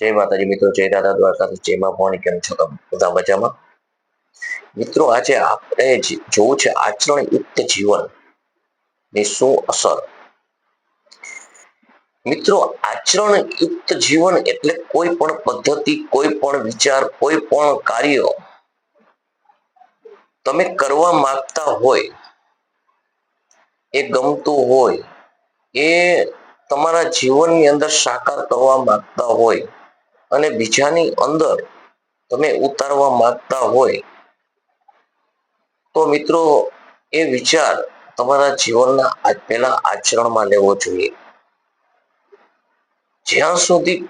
જય માતાજી મિત્રો, જય દાદા દ્વારકાથી જય માં ભવાની કેમ છો તમે? બધા મજામાં? મિત્રો, આજે આપણે જોવું છે આચરણ યુક્ત જીવનની શું અસર? મિત્રો, આચરણ યુક્ત જીવન એટલે કોઈ પણ પદ્ધતિ, કોઈ પણ વિચાર, કોઈ પણ કાર્ય તમે કરવા માંગતા હોય, એ ગમતું હોય, એ તમારા જીવનની અંદર સાકાર કરવા માંગતા હોય અને બીજાની અંદર તમે ઉતારવા માંગતા હોય તો મિત્રો એ વિચાર તમારા જીવનના પહેલા આચરણમાં લેવો જોઈએ. જ્યાં સુધી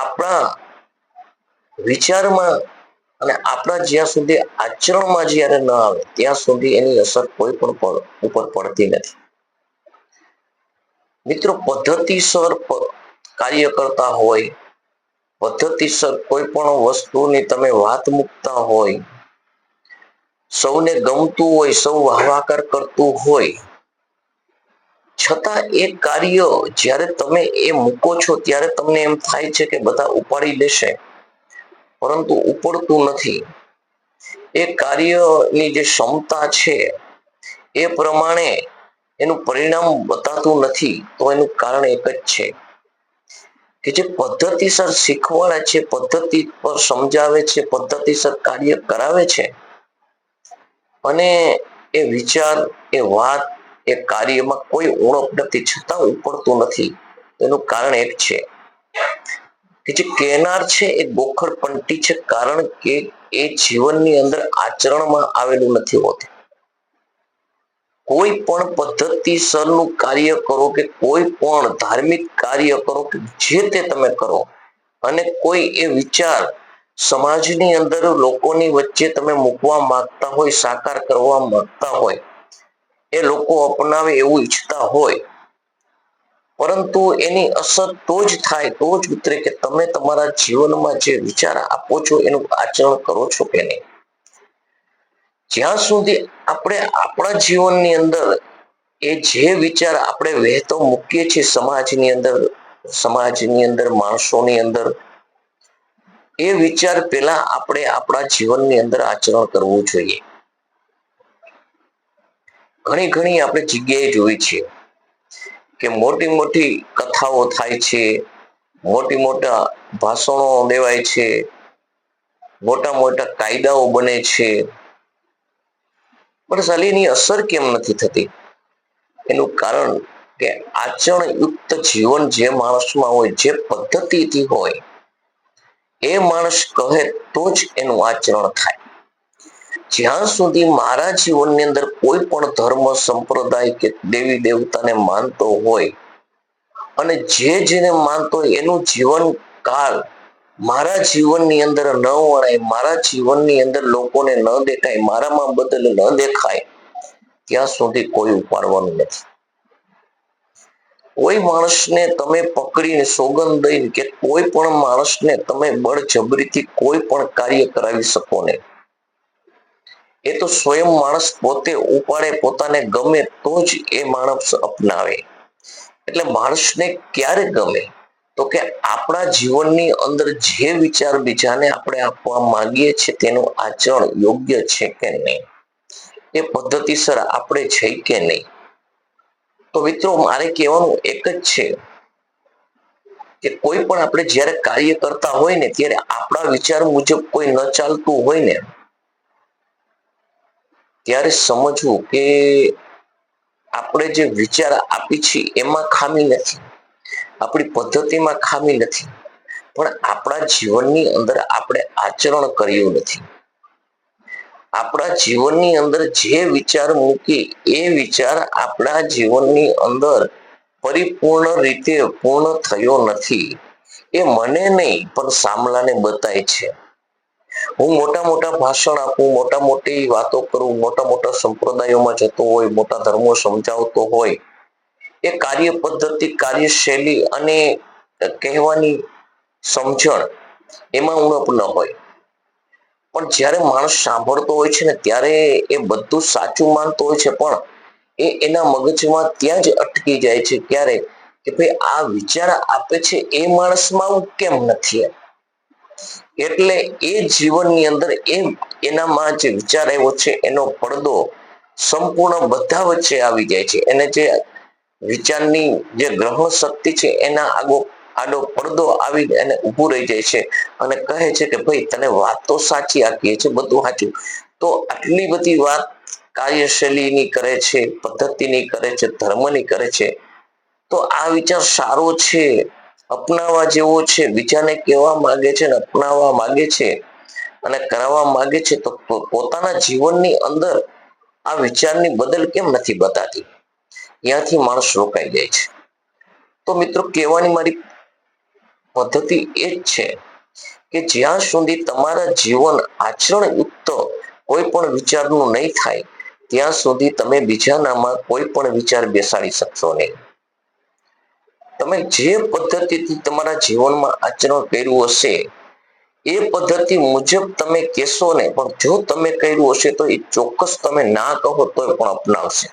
આપણા વિચારમાં અને આપણા જ્યાં સુધી આચરણમાં જ્યારે ન આવે, ત્યાં સુધી એની અસર કોઈ પણ ઉપર પડતી નથી. મિત્રો પદ્ધતિસર કાર્ય કરતા હોય પદ્ધતિસર કોઈ પણ વસ્તુની તમે વાત મૂકતા હોય, સૌને ગમતું હોય, સૌ વાહવાકાર કરતું હોય, છતાં એ કાર્ય જ્યારે તમે એ મૂકો છો ત્યારે તમને એમ થાય છે કે બધા ઉપાડી લેશે, પરંતુ ઉપડતું નથી. એ કાર્યની જે ક્ષમતા છે, એ પ્રમાણે એનું પરિણામ બતાતું નથી, તો એનું કારણ એક જ છે. કે જે પદ્ધતિસર શીખવાડે છે, પદ્ધતિ પર સમજાવે છે, પદ્ધતિસર કાર્ય કરાવે છે, અને એ વિચાર, એ વાત, એ કાર્યમાં કોઈ ઉણપ નથી, છતાં ઉપડતું નથી. એનું કારણ એક છે કે જે કેનાર છે, એ ગોખર પંટી છે, કારણ કે એ જીવનની અંદર આચરણમાં આવેલું નથી હોતું. કોઈ પણ પદ્ધતિસરનું કાર્ય કરો કે કોઈ પણ ધાર્મિક કાર્ય કરો કે જે તે તમે કરો. અને કોઈ એ વિચાર સમાજની અંદર લોકોની વચ્ચે તમે મૂકવા માંગતા હોય, સાકાર કરવા માંગતા હોય, એ લોકો અપનાવે એવું ઈચ્છતા હોય. પરંતુ એની અસર તો જ થાય, તો જ ઉતરે કે તમે તમારા જીવનમાં જે વિચાર આપો છો, એનું આચરણ કરો છો કે નહીં? જ્યાં સુધી આપણે આપણા જીવનની અંદર એ જે વિચાર આપણે વહેતો મૂકીએ છીએ સમાજની અંદર સમાજની અંદર, માણસોની અંદર, એ વિચાર પેલા આપણે આપણા જીવનની અંદર આચરણ કરવું જોઈએ. ઘણી ઘણી આપણે જગ્યાએ જોઈ છે કે મોટી મોટી કથાઓ થાય છે, મોટી મોટા ભાષણો દેવાય છે, મોટા મોટા કાયદાઓ બને છે પણ સાલી અસર કેમ નથી થતી? એનું કારણ કે આચરણયુક્ત જીવન જે માણસમાં હોય, જે પદ્ધતિથી હોય, એ માણસ કહે તો જ એનું આચરણ થાય. જ્યાં સુધી મારા જીવનની અંદર કોઈ પણ ધર્મ, સંપ્રદાય કે દેવી દેવતાને માનતો હોય, અને જે જેને માનતો હોય, એનું જીવન કાળ મારા જીવનની અંદર ન વણાય, મારા જીવનની અંદર લોકોને ન દેખાય, મારામાં બદલ ન દેખાય, ત્યાં સુધી કોઈ ઉપાડવાનું નથી. કોઈ માણસને તમે પકડીને સોગંદ દઈને કે કોઈ પણ માણસને તમે બળજબરીથી કોઈ પણ કાર્ય કરાવી શકો નહીં. એ તો સ્વયં માણસ પોતે ઉપાડે, પોતાને ગમે તો જ એ માણસ અપનાવે. એટલે માણસને ક્યારે ગમે? તો કે આપણા જીવનની અંદર જે વિચાર બીજાને આપણે આપવા માંગીએ છીએ તેનું આચરણ યોગ્ય છે કે નહીં? એ પદ્ધતિસર આપણે છે કે નહીં? તો મિત્રો મારે કહેવાનું એક જ છે કે કોઈ પણ આપણે જ્યારે કાર્ય કરતા હોય ને ત્યારે આપણા વિચાર મુજબ કોઈ ન ચાલતું હોય ને, ત્યારે સમજવું કે આપણે જે વિચાર આપી છીએ એમાં ખામી નથી. આપણી પદ્ધતિમાં ખામી નથી. પણ આપણા જીવનની અંદર આપણે આચરણ કર્યું નથી. આપણા જીવનની અંદર જે વિચાર મૂકી એ વિચાર આપણા જીવનની અંદર પરિપૂર્ણ રીતે પૂર્ણ થયો નથી. એ મને નહીં, પણ સામલાને બતાય છે. હું મોટા મોટા ભાષણ આપું, મોટા મોટી વાતો કરું, મોટા મોટા સંપ્રદાયોમાં જતો હોય, મોટા ધર્મો સમજાવતો હોય એ કાર્ય પદ્ધતિ, કાર્યશૈલી અને કહેવાની સમજણ એમાં ઉણપ ન હોય. પણ જ્યારે માણસ સાંભળતો હોય છે ને, ત્યારે એ બધું સાચું માનતો હોય છે, પણ એ એના મગજમાં ત્યાં જ અટકી જાય છે ક્યારે? કે ભાઈ, આ વિચાર આપે છે એ માણસમાં આવું કેમ નથી એટલે એ જીવનની અંદર એ એનામાં જે વિચાર આવ્યો છે, એનો પડદો સંપૂર્ણ બધા વચ્ચે આવી જાય છે. એને જે વિચારની જે ગ્રહણ શક્તિ છે, એના આગો આડો પડદો આવી એને ઊભું રહી જાય છે અને કહે છે કે, ભાઈ, તને વાત સાચી આપીએ છે બધું સાચું. તો આટલી બધી વાત કાર્યશૈલીની કરે છે, પદ્ધતિની કરે છે, ધર્મની કરે છે. તો આ વિચાર સારો છે, અપનાવવા જેવો છે, બીજાને કહેવા માંગે છે અને અપનાવવા માંગે છે અને કરાવવા માંગે છે, તો પોતાના જીવનની અંદર આ વિચારની બદલ કેમ નથી બતાતી? ત્યાંથી માણસ રોકાઈ જાય છે. તો મિત્રો કહેવાની મારી પદ્ધતિ એ જ છે કે જ્યાં સુધી તમારા જીવન આચરણ યુક્ત કોઈ પણ વિચારનું નહીં થાય, ત્યાં સુધી તમે બીજાનામાં કોઈ પણ વિચાર બેસાડી શકશો નહીં. તમે જે પદ્ધતિથી તમારા જીવનમાં આચરણ કર્યું હશે, એ પદ્ધતિ મુજબ તમે કહેશો ને પણ જો તમે કર્યું હશે તો એ ચોક્કસ તમે ના કહો તો પણ અપનાવશે.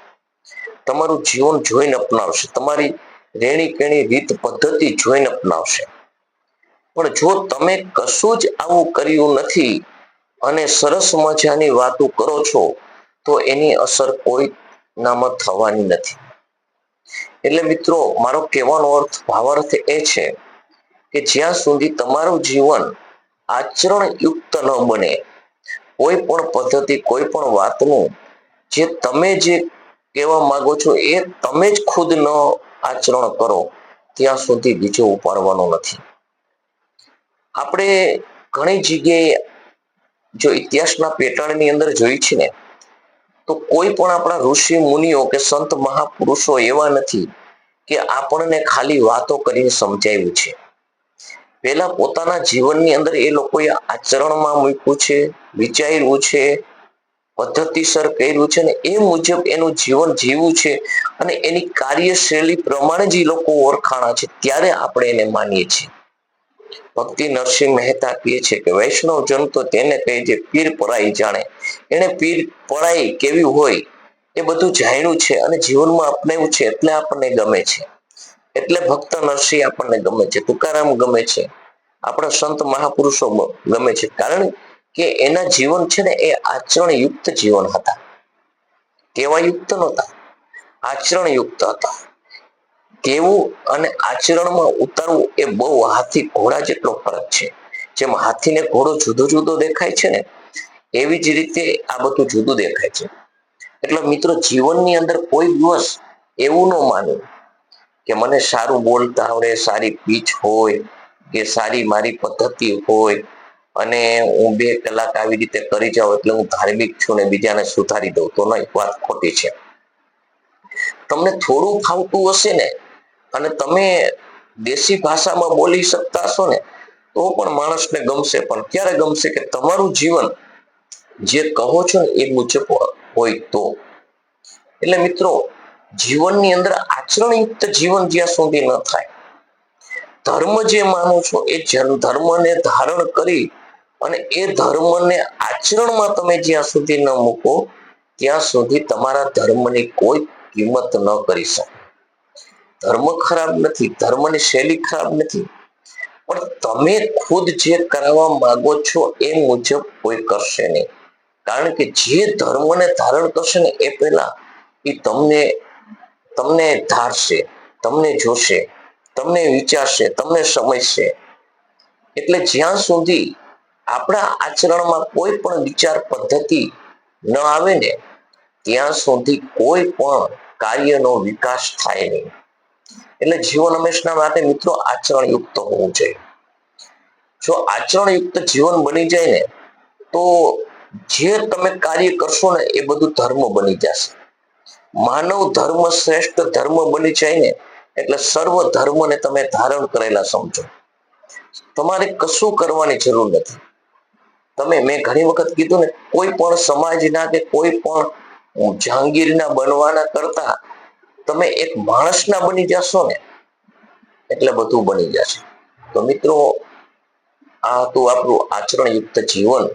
તમારું જીવન જોઈને અપનાવશે. તમારી રેણી કેણી રીત, પદ્ધતિ જોઈને અપનાવશે. પણ જો તમે કશું જ આવું કર્યું નથી અને સરસ મજાની વાતો કરો છો, તો એની અસર કોઈ નામાં થવાની નથી. એટલે મિત્રો, મારો કહેવાનો અર્થ, ભાવાર્થ એ છે કે જ્યાં સુધી તમારું જીવન આચરણયુક્ત ન બને, કોઈ પણ પદ્ધતિ, કોઈ પણ વાતનું, જે તમે જે કહેવા માંગુ છો એ તમે જ ખુદ ન આચરણ કરો. ત્યાં સુધી બીજો ઉપાડવાનો નથી. આપણે ઘણી જગ્યાએ જો ઇતિહાસના પેટાણની અંદર જોઈ છે ને, તો કોઈ પણ આપણા ઋષિ મુનિઓ કે સંત મહાપુરુષો એવા નથી કે આપણને ખાલી વાતો કરીને સમજાવ્યું છે. પહેલા પોતાના જીવનની અંદર એ લોકોએ આચરણમાં મૂક્યું છે, વિચાર્યું છે પદ્ધતિસર કર્યું છે ને એ મુજબ એનું જીવન જીવ્યું છે અને એની કાર્યશૈલી પ્રમાણે જ એ લોકો ઓળખાણા છે. ત્યારે આપણે એને માનીએ છીએ. ભક્તિ નરસિંહ મહેતા કહે છે કે વૈષ્ણવ જન તો તેને કહે છે, પીર પરાઈ જાણે. એને પીર પરાઈ કેવી હોય એ બધું જાણ્યું છે અને જીવનમાં અપનાવ્યું છે એટલે આપણને ગમે છે. એટલે ભક્ત નરસિંહ આપણને ગમે છે. તુકારામ ગમે છે. આપણા સંત મહાપુરુષો ગમે છે. કારણ કે એના જીવન છે ને એ આચરણયુક્ત જીવન હતા. કહેવાયુક્ત નહોતા. આચરણયુક્ત હતા. કેવું અને આચરણમાં ઉતારવું એ બહુ હાથી ઘોડા જેટલો ફરક છે. જેમ હાથીને ઘોડો જુદો જુદો દેખાય છે ને, એવી જ રીતે આ બધું જુદું દેખાય છે. એટલે મિત્રો, જીવનની અંદર કોઈ દિવસ એવું ન માનવું કે મને સારું બોલતા આવડે, સારી પીચ હોય, કે સારી મારી પદ્ધતિ હોય અને હું બે કલાક આવી રીતે કરી જાઉં એટલે હું ધાર્મિક છું ને બીજાને સુધારી દઉં, તો નહીં વાત ખોટી છે. તમને થોડું ફાવતું હશે ને, અને તમે દેશી ભાષામાં બોલી શકતા હશો ને, તો પણ માણસને ગમશે પણ. ક્યારે ગમશે કે તમારું જીવન જે કહો છો ને એ મુજબ હોય તો. એટલે મિત્રો, જીવનની અંદર આચરણયુક્ત જીવન જ્યાં સુધી ન થાય, ધર્મ જે માનો છો એ જન- ધર્મને ધારણ કરી અને એ ધર્મને આચરણમાં તમે જ્યાં સુધી ન મૂકો, ત્યાં સુધી તમારા ધર્મની કોઈ કિંમત ન કરી શકે. ધર્મ ખરાબ નથી, ધર્મની શૈલી ખરાબ નથી. પણ તમે ખુદ જે કરાવવા માંગો છો એ મુજબ કોઈ કરશે નહીં. કારણ કે જે ધર્મને ધારણ કરશે ને એ પહેલા એ તમને તમને ધારશે, તમને જોશે, તમને વિચારશે, તમને સમજશે. એટલે જ્યાં સુધી આપણા આચરણમાં કોઈ પણ વિચાર પદ્ધતિ ન આવે ને, ત્યાં સુધી કોઈ પણ કાર્યનો વિકાસ થાય નહીં. એટલે જીવન હંમેશના માટે મિત્રો આચરણયુક્ત હોવું જોઈએ. જો આચરણયુક્ત જીવન બની જાય ને, તો જે તમે કાર્ય કરશો ને, એ બધું ધર્મ બની જશે. માનવ ધર્મ શ્રેષ્ઠ ધર્મ બની જાય ને, એટલે સર્વ ધર્મને તમે ધારણ કરેલા સમજો. તમારે કશું કરવાની જરૂર નથી. તમે મેં ઘણી વખત કીધું ને, કોઈ પણ સમાજના કે કોઈ પણ જહાંગીરના બનવાના કરતા તમે એક માણસના બની જશો ને, એટલે બધું બની જશે. તો મિત્રો, આ હતું આપણું આચરણયુક્ત જીવન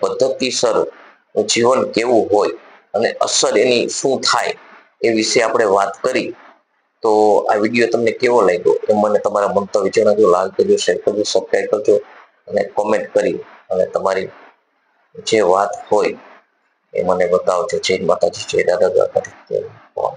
પદ્ધતિસર જીવન કેવું હોય અને અસર એની શું થાય એ વિશે આપણે વાત કરી. તો આ વીડિયો તમને કેવો લાગ્યો એ મને તમારા મંતવ્ય જણાવજો, લાલ કરજો શેર કરજો સબસ્ક્રાઈબ કરજો અને કોમેન્ટ કરી. અને તમારી જે વાત હોય એ મને બતાવજો. જય માતાજી જય દાદા ભગવાન.